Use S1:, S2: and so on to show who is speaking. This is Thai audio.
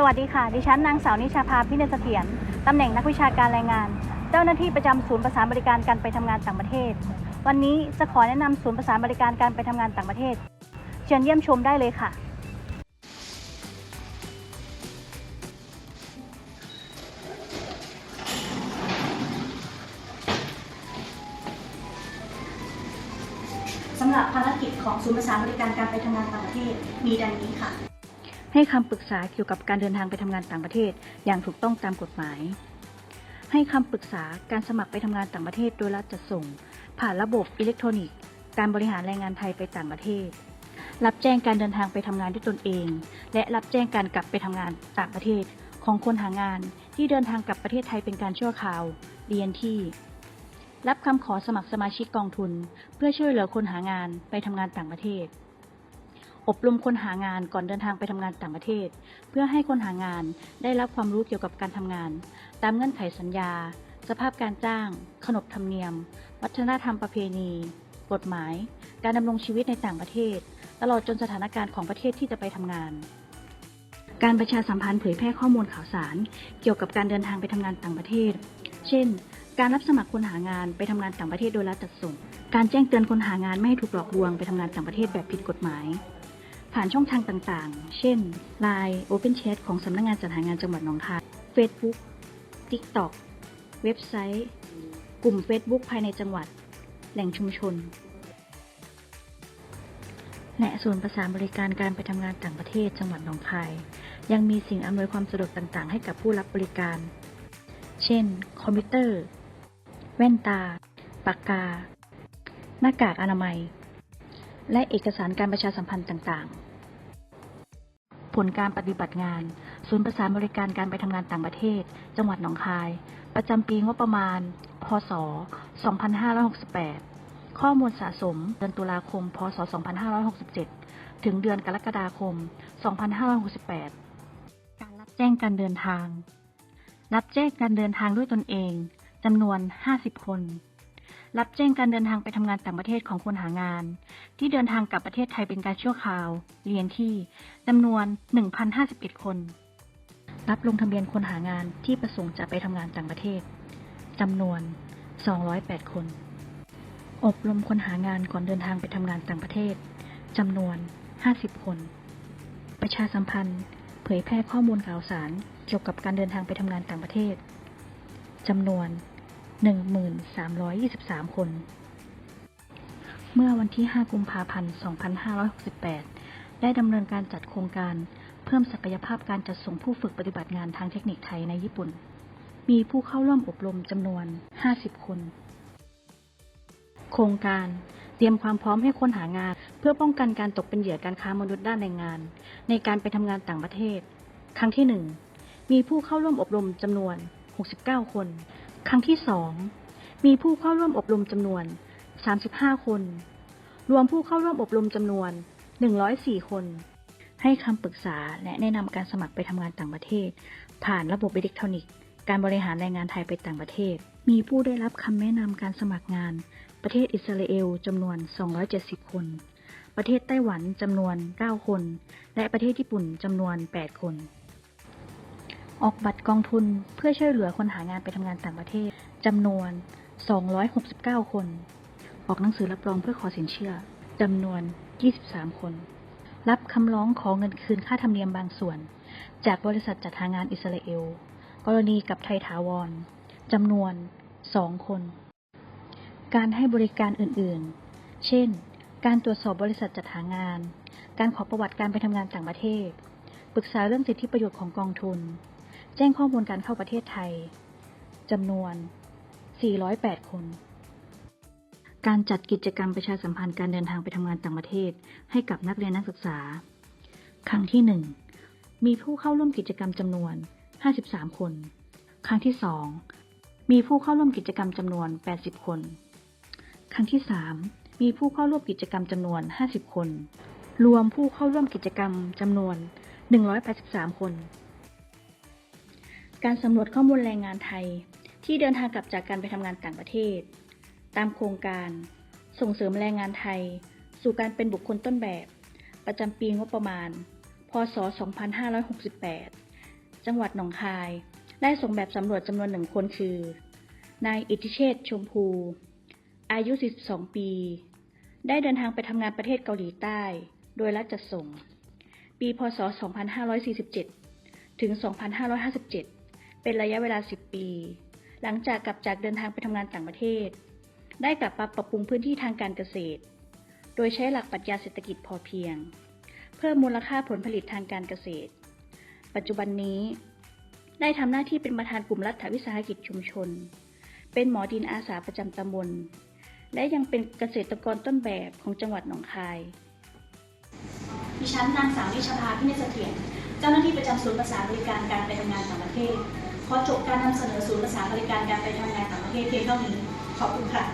S1: สวัสดีค่ะ ดิฉันนางสาวนิชาภาพิเนศเสถียรตำแหน่งนักวิชาการแรงงาน เจ้าหน้าที่ประจำศูนย์ประสานบริการการไปทำงานต่างประเทศ วันนี้จะขอแนะนำศูนย์ประสานบริการการไปทำงานต่างประเทศ เชิญเยี่ยมชมได้เลยค่ะ สำหรับภารกิจของศูนย์ประสานบริการการไปทำงานต่างประเทศมีดังนี้ค่ะ ให้คำปรึกษาเกี่ยวกับการเดินทางไปทำงานต่างประเทศ อย่างถูกต้องตามกฎหมาย ให้คำปรึกษาการสมัครไปทำงานต่างประเทศโดยรัฐจัดส่ง ผ่านระบบอิเล็กทรอนิกส์ การบริหารแรงงานไทยไปต่างประเทศ รับแจ้งการเดินทางไปทำงานด้วยตนเอง และรับแจ้งการกลับไปทำงานต่างประเทศ ของคนหางานที่เดินทางกลับประเทศไทยเป็นการชั่วคราว เรียนที่รับคำขอสมัครสมาชิกกองทุน เพื่อช่วยเหลือคนหางานไปทำงานต่างประเทศ อบรมคนหางานก่อนเดินทางไปทำงานต่างประเทศ เพื่อให้คนหางานได้รับความรู้เกี่ยวกับการทำงาน ตามเงื่อนไขสัญญา สภาพการจ้าง ขนบธรรมเนียม วัฒนธรรมประเพณี กฎหมาย การดำรงชีวิตในต่างประเทศ ตลอดจนสถานการณ์ของประเทศที่จะไปทำงาน การประชาสัมพันธ์เผยแพร่ข้อมูลข่าวสาร เกี่ยวกับการเดินทางไปทำงานต่างประเทศ เช่น การรับสมัครคนหางานไปทำงานต่างประเทศโดยรัฐจัดส่ง การแจ้งเตือนคนหางานไม่ให้ถูกหลอกลวงไปทำงานต่างประเทศแบบผิดกฎหมาย ผ่านช่องทางต่างๆ เช่น Line Open Chat ของสำนักงานจัดหางานจังหวัดหนองคาย Facebook TikTok เว็บไซต์ กลุ่ม Facebook ภายในจังหวัด แหล่งชุมชน และศูนประสานบริการการไปทำงานต่างประเทศจังหวัดหนองคาย ยังมีสิ่งอำนวยความสะดวกต่างๆ ให้กับผู้รับบริการ เช่น คอมพิวเตอร์ แว่นตา ปากกา หน้ากากอนามัย และเอกสารการประชาสัมพันธ์ต่างๆ ลการปฏิบัติงาน ศูนย์ประสานบริการการไปทำงานต่างประเทศ จังหวัดหนองคาย ประจำปีงบประมาณ พศ 2568 ข้อมูลสะสม เดือนตุลาคม พศ 2567 ถึงเดือนกรกฎาคม 2568 การรับแจ้งการเดินทาง รับแจ้งการเดินทางด้วยตนเองจำนวน 50 คน รับแจ้งการเดินทางไปทำงานต่างประเทศของคนหางาน ที่เดินทางกลับประเทศไทยเป็นการชั่วคราว เรียนที่จำนวน 1,051 คน รับลงทะเบียนคนหางานที่ประสงค์จะไปทำงานต่างประเทศจำนวน 208 คน อบรมคนหางานก่อนเดินทางไปทำงานต่างประเทศจำนวน 50 คน ประชาสัมพันธ์ เผยแพร่ข้อมูลข่าวสารเกี่ยวกับการเดินทางไปทำงานต่างประเทศจำนวน 1,323 คน เมื่อวันที่ 5 กุมภาพันธ์ 2568 ได้ดำเนินการจัดโครงการเพิ่มศักยภาพการจัดส่งผู้ฝึกปฏิบัติงานทางเทคนิคไทยในญี่ปุ่น มีผู้เข้าร่วมอบรมจำนวน 50 คน โครงการเตรียมความพร้อมให้คนหางาน เพื่อป้องกันการตกเป็นเหยื่อการค้ามนุษย์ด้านแรงงาน ในการไปทำงานต่างประเทศ ครั้งที่ 1 มีผู้เข้าร่วมอบรมจำนวน 69 คน ครั้งที่2มีผู้เข้าร่วมอบรมจำนวน 35 คน รวมผู้เข้าร่วมอบรมจำนวน 104 คน ให้คำปรึกษาและแนะนำการสมัครไปทำงานต่างประเทศ ผ่านระบบอิเล็กทรอนิกส์ การบริหารแรงงานไทยไปต่างประเทศ มีผู้ได้รับคำแนะนำการสมัครงาน ประเทศอิสราเอลจำนวน 270 คน ประเทศไต้หวันจำนวน 9 คน และประเทศญี่ปุ่นจำนวน 8 คน ออกบัตรกองทุนเพื่อช่วยเหลือคนหางานไปทำงานต่างประเทศจำนวน 269 คน ออกหนังสือรับรองเพื่อขอสินเชื่อจำนวน 23 คน รับคำร้องขอเงินคืนค่าธรรมเนียมบางส่วน จากบริษัทจัดหางานอิสราเอล กรณีกับไทยถาวรจำนวน 2 คน การให้บริการอื่นๆ เช่น การตรวจสอบบริษัทจัดหางาน การขอประวัติการไปทำงานต่างประเทศ ปรึกษาเรื่องสิทธิประโยชน์ของกองทุน แจ้งข้อมูลการเข้าประเทศไทยจำนวน 408 คน การจัดกิจกรรมประชาสัมพันธ์การเดินทางไปทำงานต่างประเทศ ให้กับนักเรียนนักศึกษา ครั้งที่ 1 มีผู้เข้าร่วมกิจกรรมจำนวน 53 คน ครั้งที่ 2 มีผู้เข้าร่วมกิจกรรมจำนวน 80 คน ครั้งที่ 3 มีผู้เข้าร่วมกิจกรรมจำนวน 50 คน รวมผู้เข้าร่วมกิจกรรมจำนวน 183 คน การสำรวจข้อมูลแรงงานไทย ที่เดินทางกลับจากการไปทำงานต่างประเทศ ตามโครงการ ส่งเสริมแรงงานไทย สู่การเป็นบุคคลต้นแบบ ประจำปีงบประมาณ พศ 2568 จังหวัดหนองคาย ได้ส่งแบบสำรวจจำนวนหนึ่งคนคือ นายอิทธิเชษฐ์ชมพู อายุ 42 ปี ได้เดินทางไปทำงานประเทศเกาหลีใต้ โดยรัฐจัดส่ง ปี พศ 2547 ถึง 2557 เป็นระยะเวลา 10 ปี หลังจากกลับจากเดินทางไปทำงานต่างประเทศ ได้กลับมาปรับปรุงพื้นที่ทางการเกษตร โดยใช้หลักปรัชญาเศรษฐกิจพอเพียง เพิ่มมูลค่าผลผลิตทางการเกษตร ปัจจุบันนี้ ได้ทำหน้าที่เป็นประธานกลุ่มรัฐวิสาหกิจชุมชน เป็นหมอดินอาสาประจำตำบล และยังเป็นเกษตรกรต้นแบบของจังหวัดหนองคายดิฉันนางสาวนิชภาพิเนศเสถียรเจ้าหน้าที่ประจำศูนย์ภาษาบริการการไปทำงานต่างประเทศ ขอจบการนำเสนอศูนย์ภาษาบริการการไปทำงานต่างประเทศเพียงเท่านี้ ขอบคุณค่ะ